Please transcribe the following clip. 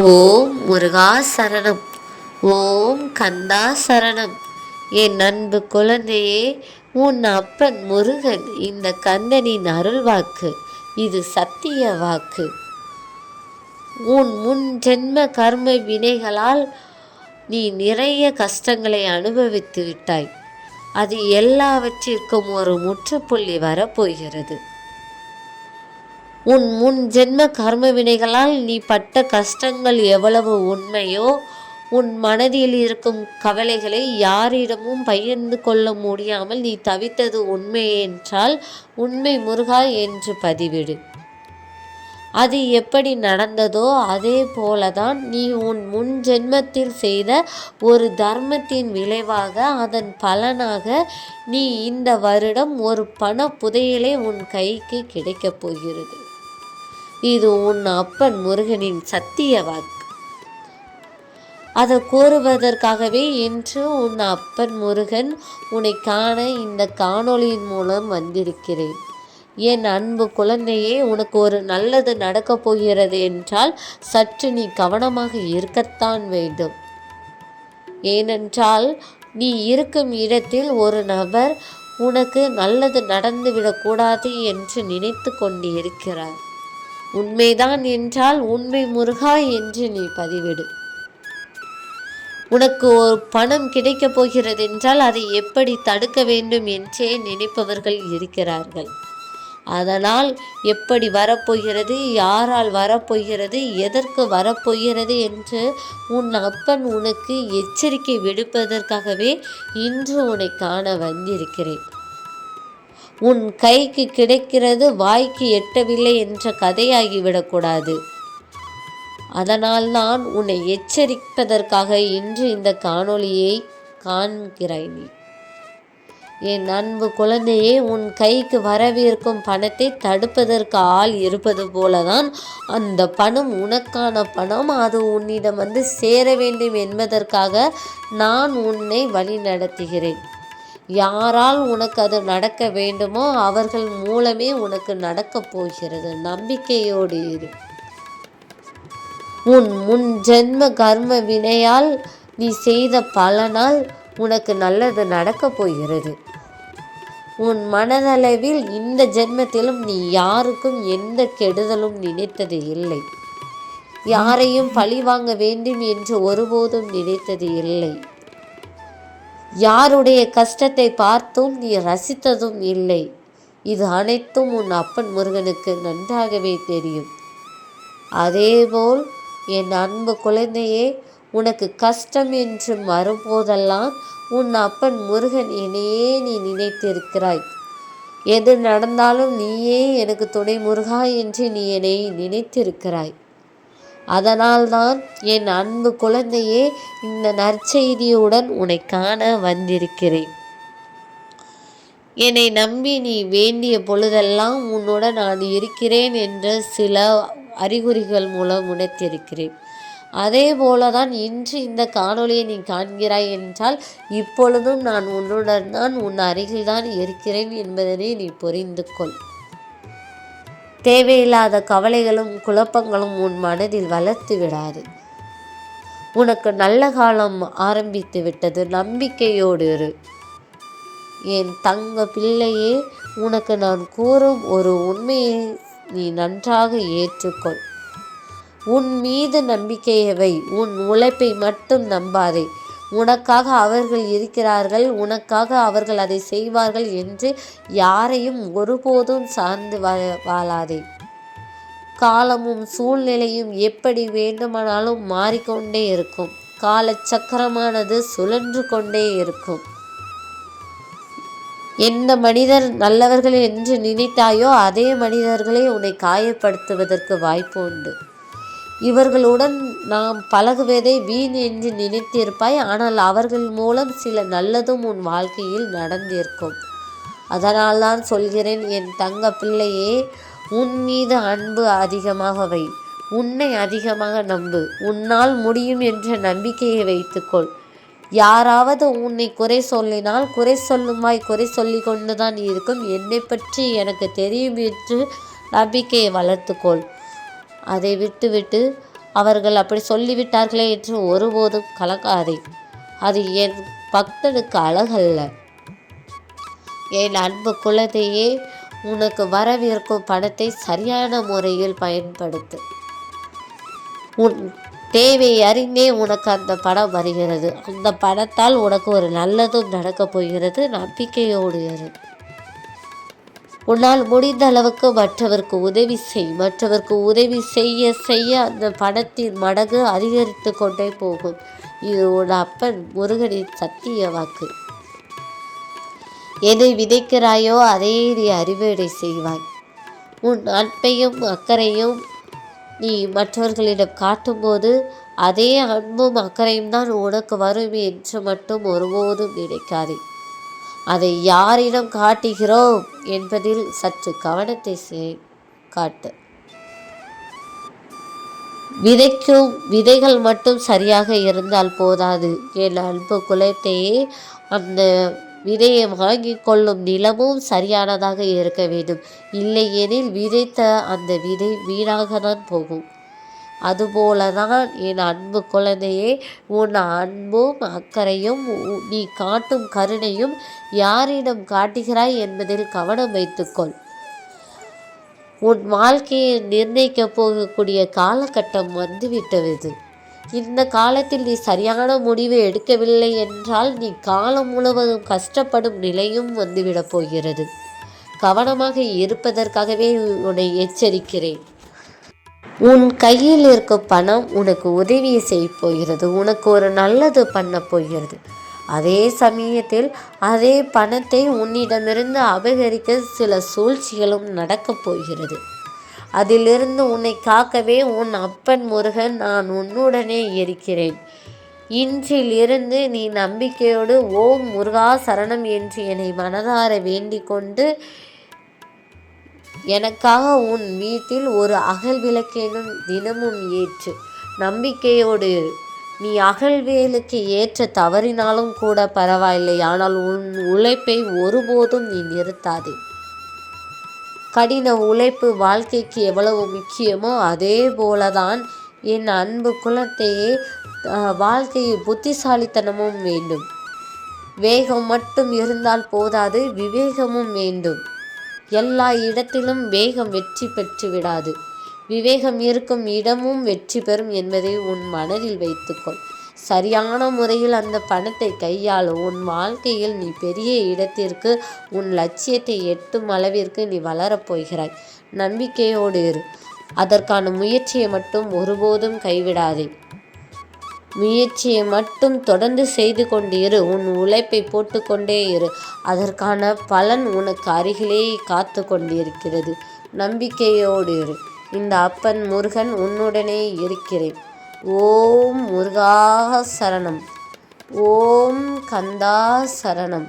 ஓம் முருகா சரணம். ஓம் கந்தா சரணம். என் அன்பு குழந்தையே உன் அப்பன் முருகன் இந்த கந்தனின் அருள் வாக்கு இது சத்திய வாக்கு. உன் முன் ஜென்ம கர்ம வினைகளால் நீ நிறைய கஷ்டங்களை அனுபவித்து விட்டாய். அது எல்லாவற்றிற்கும் ஒரு முற்றுப்புள்ளி வரப்போகிறது. உன் முன் ஜென்ம கர்ம வினைகளால் நீ பட்ட கஷ்டங்கள் எவ்வளவு உண்மையோ உன் மனதில் இருக்கும் கவலைகளை யாரிடமும் பகிர்ந்து கொள்ள முடியாமல் நீ தவித்தது உண்மை என்றால் உண்மை முருகா என்று பதிவிடு. அது எப்படி நடந்ததோ அதே போலதான் நீ உன் முன் ஜென்மத்தில் செய்த ஒரு தர்மத்தின் விளைவாக அதன் பலனாக நீ இந்த வருடம் ஒரு பண புதையலே உன் கைக்கு கிடைக்கப் போகிறது. இது உன் அப்பன் முருகனின் சத்திய வாக்கு. அதை கூறுவதற்காகவே இன்று உன் அப்பன் முருகன் உன்னை காண இந்த காணொளியின் மூலம் வந்திருக்கிறேன். என் அன்பு குழந்தையே உனக்கு ஒரு நல்லது நடக்கப் போகிறது என்றால் சற்று நீ கவனமாக இருக்கத்தான் வேண்டும். ஏனென்றால் நீ இருக்கும் இடத்தில் ஒரு நபர் உனக்கு நல்லது நடந்துவிடக்கூடாது என்று நினைத்து கொண்டு இருக்கிறார் உண்மைதான் என்றால் உண்மை முருகா என்று நீ பதிவிடு. உனக்கு ஒரு பணம் கிடைக்கப் போகிறது என்றால் அதை எப்படி தடுக்க வேண்டும் என்றே நினைப்பவர்கள் இருக்கிறார்கள். அதனால் எப்படி வரப்போகிறது யாரால் வரப்போகிறது எதற்கு வரப்போகிறது என்று உன் அப்பன் உனக்கு எச்சரிக்கை விடுப்பதற்காகவே இன்று உன்னை காண வந்திருக்கிறேன். உன் கைக்கு கிடைக்கிறது வாய்க்கு எட்டவில்லை என்ற கதையாகிவிடக்கூடாது. அதனால் நான் உன்னை எச்சரிப்பதற்காக இன்று இந்த காணொளியை காண்கிறாய் நீ. என் அன்பு குழந்தையே உன் கைக்கு வரவிருக்கும் பணத்தை தடுப்பதற்கு ஆள் இருப்பது போலதான் அந்த பணம் உனக்கான பணம். அது உன்னிடம் வந்து சேர வேண்டும் என்பதற்காக நான் உன்னை வழி நடத்துகிறேன் யாரால் உனக்கு அது நடக்க வேண்டுமோ அவர்கள் மூலமே உனக்கு நடக்கப் போகிறது. நம்பிக்கையோடு இரு. உன் முன் ஜென்ம கர்ம வினையால் நீ செய்த பலனால் உனக்கு நல்லது நடக்கப் போகிறது. உன் மனதளவில் இந்த ஜென்மத்திலும் நீ யாருக்கும் எந்த கெடுதலும் நினைத்தது இல்லை. யாரையும் பழி வாங்க வேண்டும் என்று ஒருபோதும் நினைத்தது இல்லை. யாருடைய கஷ்டத்தை பார்த்தும் நீ ரசித்ததும் இல்லை. இது அனைத்தும் உன் அப்பன் முருகனுக்கு நன்றாகவே தெரியும். அதேபோல் என் அன்பு குழந்தையே உனக்கு கஷ்டம் என்று வரும்போதெல்லாம் உன் அப்பன் முருகன் என்னையே நீ நினைத்திருக்கிறாய். எது நடந்தாலும் நீயே எனக்கு துணை முருகா என்று நீ என்னை நினைத்திருக்கிறாய். அதனால்தான் என் அன்பு குழந்தையே இந்த நற்செய்தியுடன் உன்னை காண வந்திருக்கிறேன். என்னை நம்பி நீ வேண்டிய பொழுதெல்லாம் உன்னுடன் நான் இருக்கிறேன் என்ற சில அறிகுறிகள் மூலம் உணர்த்திருக்கிறேன் அதே போல தான் இன்று இந்த காணொளியை நீ காண்கிறாய் என்றால் இப்பொழுதும் நான் உன்னுடன் தான் உன் அருகில்தான் இருக்கிறேன் என்பதனை நீ புரிந்து கொள் தேவையில்லாத கவலைகளும் குழப்பங்களும் உன் மனதில் வளர்த்து விடாது. உனக்கு நல்ல காலம் ஆரம்பித்து விட்டது. நம்பிக்கையோடு இரு. என் தங்க பிள்ளையே உனக்கு நான் கூறும் ஒரு உண்மையை நீ நன்றாக ஏற்றுக்கொள். உன் மீது நம்பிக்கையவை உன் உழைப்பை மட்டும் நம்பாதே. உனக்காக அவர்கள் இருக்கிறார்கள் உனக்காக அவர்கள் அதை செய்வார்கள் என்று யாரையும் ஒருபோதும் சார்ந்து வாழாதே. காலமும் சூழ்நிலையும் எப்படி வேண்டுமானாலும் மாறிக்கொண்டே இருக்கும். காலச்சக்கரமானது சுழன்று கொண்டே இருக்கும். எந்த மனிதர் நல்லவர்கள் என்று நினைத்தாயோ அதே மனிதர்களே உன்னை காயப்படுத்துவதற்கு வாய்ப்பு உண்டு. இவர்களுடன் நாம் பழகுவதை வீண் என்று நினைத்திருப்பாய் ஆனால் அவர்கள் மூலம் சில நல்லதும் உன் வாழ்க்கையில் நடந்திருக்கும். அதனால் தான் சொல்கிறேன் என் தங்க பிள்ளையே உன் மீது அன்பு அதிகமாக வை. உன்னை அதிகமாக நம்பு. உன்னால் முடியும் என்ற நம்பிக்கையை வைத்துக்கொள். யாராவது உன்னை குறை சொல்லினால் குறை சொல்லுமாய் குறை சொல்லி கொண்டுதான் இருக்கும். என்னை பற்றி எனக்கு தெரியும் என்று நம்பிக்கையை வளர்த்துக்கொள். அதை விட்டுவிட்டு அவர்கள் அப்படி சொல்லிவிட்டார்களே என்று ஒருபோதும் கலக்காதே அது என் பக்தனுக்கு அழகல்ல. என் அன்பு குழந்தையே உனக்கு வரவிருக்கும் பணத்தை சரியான முறையில் பயன்படுத்து. உன் தேவை அறிந்தே உனக்கு அந்த பணம் வருகிறது. அந்த பணத்தால் உனக்கு ஒரு நல்லதும் நடக்கப் போகிறது. நம்பிக்கையோடு இரு. உன்னால் முடிந்த அளவுக்கு மற்றவருக்கு உதவி செய். மற்றவருக்கு உதவி செய்ய செய்ய அந்த பணத்தின் மடங்கு அதிகரித்து கொண்டே போகும். இது உன் அப்பன் முருகனின் சத்திய வாக்கு. எதை விதைக்கிறாயோ அதையே நீ அறுவடை செய்வாய். உன் அன்பையும் அக்கறையும் நீ மற்றவர்களிடம் காட்டும்போது அதே அன்பும் அக்கறையும் தான் உனக்கு வரும் என்று மட்டும் ஒருபோதும் நினைக்காதே. அதை யாரிடம் காட்டுகிறோம் என்பதில் சற்று கவனத்தை சே காட்டு. விதைக்கும் விதைகள் மட்டும் சரியாக இருந்தால் போதாது. என் அன்பு குலத்தையே அந்த விதையை வாங்கி கொள்ளும் நிலமும் சரியானதாக இருக்க வேண்டும். இல்லையெனில் விதைத்த அந்த விதை வீணாக தான் போகும். அதுபோல தான் என் அன்பு குழந்தையே உன் அன்பும் அக்கறையும் நீ காட்டும் கருணையும் யாரிடம் காட்டுகிறாய் என்பதில் கவனம் வைத்துக்கொள். உன் வாழ்க்கையை நிர்ணயிக்கப் போகக்கூடிய காலகட்டம் வந்துவிட்டது. இந்த காலத்தில் நீ சரியான முடிவை எடுக்கவில்லை என்றால் நீ காலம் முழுவதும் கஷ்டப்படும் நிலையும் வந்துவிடப் போகிறது. கவனமாக இருப்பதற்காகவே உன்னை எச்சரிக்கிறேன். உன் கையில் இருக்கும் பணம் உனக்கு உதவியை செய்ய போகிறது. உனக்கு ஒரு நல்லது பண்ண போகிறது. அதே சமயத்தில் அதே பணத்தை உன்னிடமிருந்து அபகரிக்க சில சூழ்ச்சிகளும் நடக்கப் போகிறது. அதிலிருந்து உன்னை காக்கவே உன் அப்பன் முருகன் நான் உன்னுடனே இருக்கிறேன். இன்றிலிருந்து நீ நம்பிக்கையோடு ஓம் முருகா சரணம் என்று என்னை மனதார வேண்டிக் கொண்டு எனக்காக உன் வீட்டில் ஒரு அகல் விளக்கேனும் தினமும் ஏற்று. நம்பிக்கையோடு நீ அகழ்வேலுக்கு ஏற்ற தவறினாலும் கூட பரவாயில்லை. ஆனால் உன் உழைப்பை ஒருபோதும் நீ நிறுத்தாதே. கடின உழைப்பு வாழ்க்கைக்கு எவ்வளவு முக்கியமோ அதே போலதான் என் அன்பு குலத்தையே வாழ்க்கையில் புத்திசாலித்தனமும் வேண்டும். வேகம் மட்டும் இருந்தால் போதாது விவேகமும் வேண்டும். எல்லா இடத்திலும் வேகம் வெற்றி பெற்று விடாது. விவேகம் இருக்கும் இடமும் வெற்றி பெறும் என்பதை உன் மனதில் வைத்துக்கொள். சரியான முறையில் அந்த பணத்தை கையாளும் உன் வாழ்க்கையில் நீ பெரிய இடத்திற்கு உன் லட்சியத்தை எட்டும் அளவிற்கு நீ வளரப் போகிறாய். நம்பிக்கையோடு இரு. அதற்கான முயற்சியை மட்டும் ஒருபோதும் கைவிடாதே. முயற்சியை மட்டும் தொடர்ந்து செய்து கொண்டு இரு உன் உழைப்பை போட்டுக்கொண்டே இரு. அதற்கான பலன் உனக்கு அருகிலே காத்து கொண்டிருக்கிறது. நம்பிக்கையோடு இரு. இந்த அப்பன் முருகன் உன்னுடனே இருக்கிறேன். ஓம் முருகா சரணம். ஓம் கந்தா சரணம்.